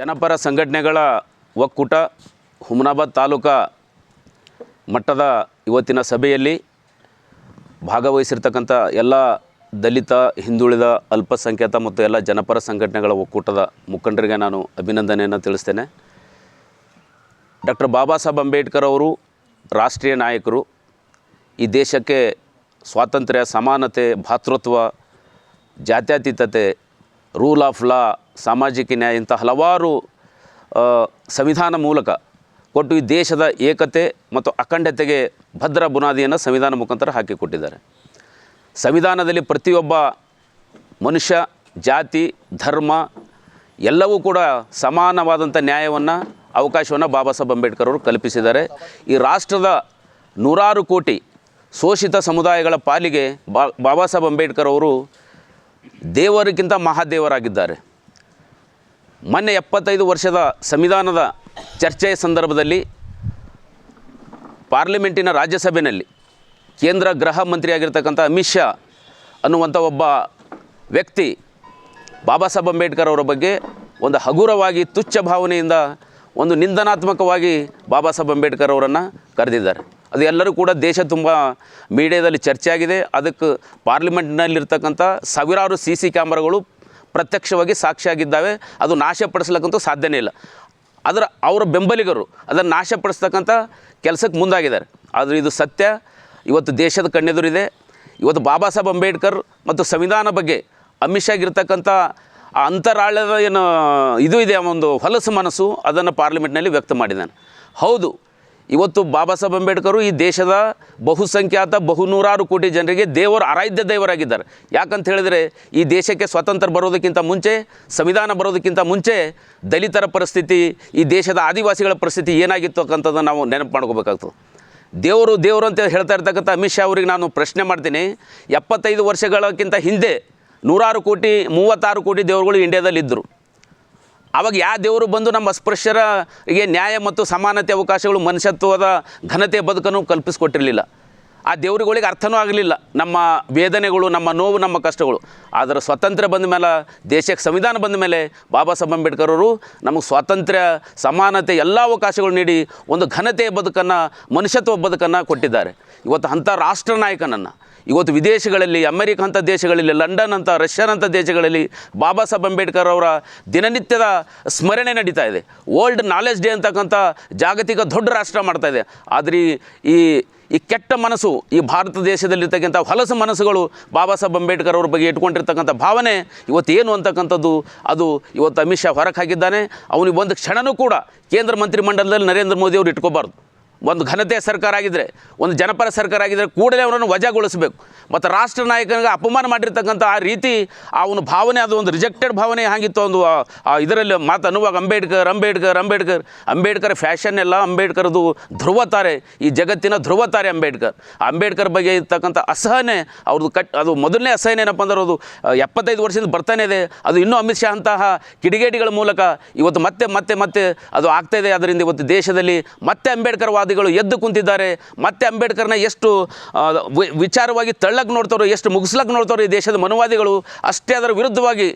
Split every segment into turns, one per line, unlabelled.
ಜನಪರ ಸಂಘಟನೆಗಳ ಒಕ್ಕೂಟ ಹುಮನಾಬಾದ್ ತಾಲೂಕಾ ಮಟ್ಟದ ಇವತ್ತಿನ ಸಭೆಯಲ್ಲಿ ಭಾಗವಹಿಸಿರ್ತಕ್ಕಂಥ ಎಲ್ಲ ದಲಿತ, ಹಿಂದುಳಿದ, ಅಲ್ಪಸಂಖ್ಯಾತ ಮತ್ತು ಎಲ್ಲ ಜನಪರ ಸಂಘಟನೆಗಳ ಒಕ್ಕೂಟದ ಮುಖಂಡರಿಗೆ ನಾನು ಅಭಿನಂದನೆಯನ್ನು ತಿಳಿಸ್ತೇನೆ. ಡಾಕ್ಟರ್ ಬಾಬಾ ಸಾಹೇಬ್ ಅಂಬೇಡ್ಕರ್ ಅವರು ರಾಷ್ಟ್ರೀಯ ನಾಯಕರು. ಈ ದೇಶಕ್ಕೆ ಸ್ವಾತಂತ್ರ್ಯ, ಸಮಾನತೆ, ಭಾತೃತ್ವ, ಜಾತ್ಯತೀತತೆ ರೂಲ್ ಆಫ್ ಲಾ ಸಾಮಾಜಿಕ ನ್ಯಾಯ ಇಂಥ ಹಲವಾರು ಸಂವಿಧಾನ ಮೂಲಕ ಕೊಟ್ಟು ಈ ದೇಶದ ಏಕತೆ ಮತ್ತು ಅಖಂಡತೆಗೆ ಭದ್ರ ಬುನಾದಿಯನ್ನು ಸಂವಿಧಾನ ಮುಖಾಂತರ ಹಾಕಿಕೊಟ್ಟಿದ್ದಾರೆ ಸಂವಿಧಾನದಲ್ಲಿ ಪ್ರತಿಯೊಬ್ಬ ಮನುಷ್ಯ, ಜಾತಿ, ಧರ್ಮ ಎಲ್ಲವೂ ಕೂಡ ಸಮಾನವಾದಂಥ ನ್ಯಾಯವನ್ನು, ಅವಕಾಶವನ್ನು ಬಾಬಾ ಸಾಹೇಬ್ ಅಂಬೇಡ್ಕರ್ ಅವರು ಕಲ್ಪಿಸಿದ್ದಾರೆ. ಈ ರಾಷ್ಟ್ರದ ನೂರಾರು ಕೋಟಿ ಶೋಷಿತ ಸಮುದಾಯಗಳ ಪಾಲಿಗೆ ಬಾ, ಬಾಬಾ ಸಾಹೇಬ್ ಅಂಬೇಡ್ಕರ್ ಅವರು ದೇವರಿಗಿಂತ ಮಹಾದೇವರಾಗಿದ್ದಾರೆ. ಮೊನ್ನೆ ಎಪ್ಪತ್ತೈದು ವರ್ಷದ ಸಂವಿಧಾನದ ಚರ್ಚೆಯ ಸಂದರ್ಭದಲ್ಲಿ ಪಾರ್ಲಿಮೆಂಟಿನ ರಾಜ್ಯಸಭೆಯಲ್ಲಿ ಕೇಂದ್ರ ಗೃಹ ಮಂತ್ರಿಯಾಗಿರ್ತಕ್ಕಂಥ ಅಮಿತ್ ಶಾ ಅನ್ನುವಂಥ ಒಬ್ಬ ವ್ಯಕ್ತಿ ಬಾಬಾ ಸಾಹೇಬ್ ಅಂಬೇಡ್ಕರ್ ಅವರ ಬಗ್ಗೆ ಒಂದು ಹಗುರವಾಗಿ, ತುಚ್ಛ ಭಾವನೆಯಿಂದ ಒಂದು ನಿಂದನಾತ್ಮಕವಾಗಿ ಬಾಬಾ ಸಾಹೇಬ್ ಅಂಬೇಡ್ಕರ್ ಅವರನ್ನು ಕರೆದಿದ್ದಾರೆ. ಅದು ಎಲ್ಲರೂ ಕೂಡ ದೇಶ ತುಂಬ ಮೀಡಿಯಾದಲ್ಲಿ ಚರ್ಚೆ ಆಗಿದೆ ಅದಕ್ಕೆ ಪಾರ್ಲಿಮೆಂಟ್ನಲ್ಲಿರ್ತಕ್ಕಂಥ ಸಾವಿರಾರು ಸಿ ಸಿ ಕ್ಯಾಮ್ರಾಗಳು ಪ್ರತ್ಯಕ್ಷವಾಗಿ ಸಾಕ್ಷಿಯಾಗಿದ್ದಾವೆ, ಅದು ನಾಶಪಡಿಸ್ಲಿಕ್ಕಂತೂ ಸಾಧ್ಯನೇ ಇಲ್ಲ. ಅದರ ಅವರ ಬೆಂಬಲಿಗರು ಅದನ್ನು ನಾಶಪಡಿಸ್ತಕ್ಕಂಥ ಕೆಲಸಕ್ಕೆ ಮುಂದಾಗಿದ್ದಾರೆ. ಆದರೆ ಇದು ಸತ್ಯ. ಇವತ್ತು ದೇಶದ ಕಣ್ಣೆದುರಿದೆ. ಇವತ್ತು ಬಾಬಾ ಸಾಹೇಬ್ ಅಂಬೇಡ್ಕರ್ ಮತ್ತು ಸಂವಿಧಾನ ಬಗ್ಗೆ ಅಮಿತ್ ಶಾಗಿರ್ತಕ್ಕಂಥ ಆ ಅಂತರಾಳದ ಏನು, ಇದು ಇದೆ ಒಂದು ಹೊಲಸು ಮನಸ್ಸು ಅದನ್ನು ಪಾರ್ಲಿಮೆಂಟ್ನಲ್ಲಿ ವ್ಯಕ್ತ ಮಾಡಿದ್ದಾನೆ. ಹೌದು ಇವತ್ತು ಬಾಬಾ ಸಾಹೇಬ್ ಅಂಬೇಡ್ಕರು ಈ ದೇಶದ ಬಹುಸಂಖ್ಯಾತ ಬಹುನೂರಾರು ಕೋಟಿ ಜನರಿಗೆ ದೇವರು ಆರಾಧ್ಯ ದೇವರಾಗಿದ್ದಾರೆ. ಯಾಕಂತ ಹೇಳಿದರೆ ಈ ದೇಶಕ್ಕೆ ಸ್ವಾತಂತ್ರ್ಯ ಬರೋದಕ್ಕಿಂತ ಮುಂಚೆ, ಸಂವಿಧಾನ ಬರೋದಕ್ಕಿಂತ ಮುಂಚೆ ದಲಿತರ ಪರಿಸ್ಥಿತಿ, ಈ ದೇಶದ ಆದಿವಾಸಿಗಳ ಪರಿಸ್ಥಿತಿ ಏನಾಗಿತ್ತು ಅಂತಕ್ಕಂಥದ್ದು ನಾವು ನೆನಪು ಮಾಡ್ಕೋಬೇಕಾಗ್ತದೆ. ದೇವರು ದೇವರು ಅಂತ ಹೇಳ್ತಾ ಇರ್ತಕ್ಕಂಥ ಅಮಿತ್ ಶಾ ಅವರಿಗೆ ನಾನು ಪ್ರಶ್ನೆ ಮಾಡ್ತೀನಿ. ಎಪ್ಪತ್ತೈದು ವರ್ಷಗಳಕ್ಕಿಂತ ಹಿಂದೆ ನೂರಾರು ಕೋಟಿ, ಮೂವತ್ತಾರು ಕೋಟಿ ದೇವರುಗಳು ಇಂಡಿಯಾದಲ್ಲಿ ಇದ್ದರು ಆವಾಗ ಯಾವ ದೇವರು ಬಂದು ನಮ್ಮ ಅಸ್ಪೃಶ್ಯರಿಗೆ ನ್ಯಾಯ ಮತ್ತು ಸಮಾನತೆ ಅವಕಾಶಗಳು ಮನುಷ್ಯತ್ವದ ಘನತೆ ಬದುಕನ್ನು ಕಲ್ಪಿಸಿಕೊಟ್ಟಿರಲಿಲ್ಲ. ಆ ದೇವರುಗಳಿಗೆ ಅರ್ಥನೂ ಆಗಲಿಲ್ಲ. ನಮ್ಮ ವೇದನೆಗಳು, ನಮ್ಮ ನೋವು, ನಮ್ಮ ಕಷ್ಟಗಳು. ಆದರೆ ಸ್ವಾತಂತ್ರ್ಯ ಬಂದ ಮೇಲೆ, ದೇಶಕ್ಕೆ ಸಂವಿಧಾನ ಬಂದ ಮೇಲೆ ಬಾಬಾ ಸಾಹೇಬ್ ಅಂಬೇಡ್ಕರ್ ಅವರು ನಮಗೆ ಸ್ವಾತಂತ್ರ್ಯ, ಸಮಾನತೆ, ಎಲ್ಲ ಅವಕಾಶಗಳು ನೀಡಿ ಒಂದು ಘನತೆಯ ಬದುಕನ್ನು, ಮನುಷ್ಯತ್ವ ಬದುಕನ್ನು ಕೊಟ್ಟಿದ್ದಾರೆ. ಇವತ್ತು ಅಂಥ ರಾಷ್ಟ್ರ ನಾಯಕನನ್ನು, ಇವತ್ತು ವಿದೇಶಗಳಲ್ಲಿ, ಅಮೆರಿಕ ಅಂಥ ದೇಶಗಳಲ್ಲಿ, ಲಂಡನ್ ಅಂತ ರಷ್ಯನ್ ಅಂಥ ದೇಶಗಳಲ್ಲಿ ಬಾಬಾ ಸಾಹೇಬ್ ಅಂಬೇಡ್ಕರ್ ಅವರ ದಿನನಿತ್ಯದ ಸ್ಮರಣೆ ನಡೀತಾ ಇದೆ. ವರ್ಲ್ಡ್ ನಾಲೆಜ್ ಡೇ ಅಂತಕ್ಕಂಥ ಜಾಗತಿಕ ದೊಡ್ಡ ರಾಷ್ಟ್ರ ಮಾಡ್ತಾ ಇದೆ. ಆದರೆ ಈ- ಈ ಕೆಟ್ಟ ಮನಸ್ಸು ಈ ಭಾರತ ದೇಶದಲ್ಲಿರ್ತಕ್ಕಂಥ ಹೊಲಸು ಮನಸ್ಸುಗಳು ಬಾಬಾ ಸಾಹೇಬ್ ಅಂಬೇಡ್ಕರ್ ಅವ್ರ ಬಗ್ಗೆ ಇಟ್ಕೊಂಡಿರ್ತಕ್ಕಂಥ ಭಾವನೆ ಇವತ್ತು ಏನು ಅಂತಕ್ಕಂಥದ್ದು? ಅದು ಇವತ್ತು ಅಮಿತ್ ಶಾ ಹೊರಗೆ ಹಾಕಿದ್ದಾನೆ. ಅವನಿಗೆ ಒಂದು ಕ್ಷಣನೂ ಕೂಡ ಕೇಂದ್ರ ಮಂತ್ರಿಮಂಡಲದಲ್ಲಿ ನರೇಂದ್ರ ಮೋದಿ ಅವರು ಇಟ್ಕೋಬಾರ್ದು. ಒಂದು ಘನತೆಯ ಸರ್ಕಾರ ಆಗಿದ್ದರೆ ಒಂದು ಜನಪರ ಸರ್ಕಾರ ಆಗಿದ್ದರೆ ಕೂಡಲೇ ಅವರನ್ನು ವಜಾಗೊಳಿಸಬೇಕು. ಮತ್ತು ರಾಷ್ಟ್ರ ನಾಯಕನಿಗೆ ಅಪಮಾನ ಮಾಡಿರ್ತಕ್ಕಂಥ ಆ ರೀತಿ ಅವನ ಭಾವನೆ, ಅದು ಒಂದು ರಿಜೆಕ್ಟೆಡ್ ಭಾವನೆ ಹಾಗಿತ್ತು ಒಂದು, ಆ- ಆ, ಇದರಲ್ಲಿ ಮಾತು ಅನ್ನುವಾಗ ಅಂಬೇಡ್ಕರ್ ಅಂಬೇಡ್ಕರ್ ಅಂಬೇಡ್ಕರ್ ಅಂಬೇಡ್ಕರ್ ಫ್ಯಾಷನ್ ಎಲ್ಲ ಅಂಬೇಡ್ಕರ್ದು ಧ್ರುವತಾರೆ, ಈ ಜಗತ್ತಿನ ಧ್ರುವತಾರೆ ಅಂಬೇಡ್ಕರ್. ಆ ಅಂಬೇಡ್ಕರ್ ಬಗ್ಗೆ ಇರ್ತಕ್ಕಂಥ ಅಸಹನೆ, ಅವ್ರದ್ದು ಕಟ್, ಅದು ಮೊದಲನೇ ಅಸಹನೆ ಏನಪ್ಪ ಅಂದ್ರೆ ಅದು ಎಪ್ಪತ್ತೈದು ವರ್ಷದಿಂದ ಬರ್ತಾನೆ ಇದೆ. ಅದು ಇನ್ನೂ ಅಮಿತ್ ಶಾ ಅಂತಹ ಕಿಡಿಗೇಡಿಗಳ ಮೂಲಕ ಇವತ್ತು ಮತ್ತೆ ಮತ್ತೆ ಮತ್ತೆ ಅದು ಆಗ್ತಾಯಿದೆ ಅದರಿಂದ ಇವತ್ತು ದೇಶದಲ್ಲಿ ಮತ್ತೆ ಅಂಬೇಡ್ಕರ್ ವಾದಿಗಳು ಎದ್ದು ಕುಂತಿದ್ದಾರೆ. ಮತ್ತೆ ಅಂಬೇಡ್ಕರ್ನ ಎಷ್ಟು ವಿಚಾರವಾಗಿ ತಳ್ಳಕ್ಕೆ ನೋಡ್ತಾರೋ, ಎಷ್ಟು ಮುಗಿಸ್ಲಕ್ಕೆ ನೋಡ್ತಾರೋ ಈ ದೇಶದ ಮನುವಾದಿಗಳು, ಅಷ್ಟೇ ಅದರ ವಿರುದ್ಧವಾಗಿ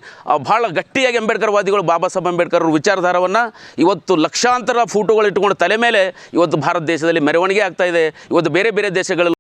ಭಾಳ ಗಟ್ಟಿಯಾಗಿ ಅಂಬೇಡ್ಕರ್ ವಾದಿಗಳು ಬಾಬಾ ಸಾಹೇಬ್ ಅಂಬೇಡ್ಕರ್ ವಿಚಾರಧಾರವನ್ನು ಇವತ್ತು ಲಕ್ಷಾಂತರ ಫೋಟೋಗಳು ಇಟ್ಟುಕೊಂಡು ತಲೆ ಮೇಲೆ ಇವತ್ತು ಭಾರತ ದೇಶದಲ್ಲಿ ಮೆರವಣಿಗೆ ಆಗ್ತಾ ಇದೆ. ಇವತ್ತು ಬೇರೆ ಬೇರೆ ದೇಶಗಳಲ್ಲಿ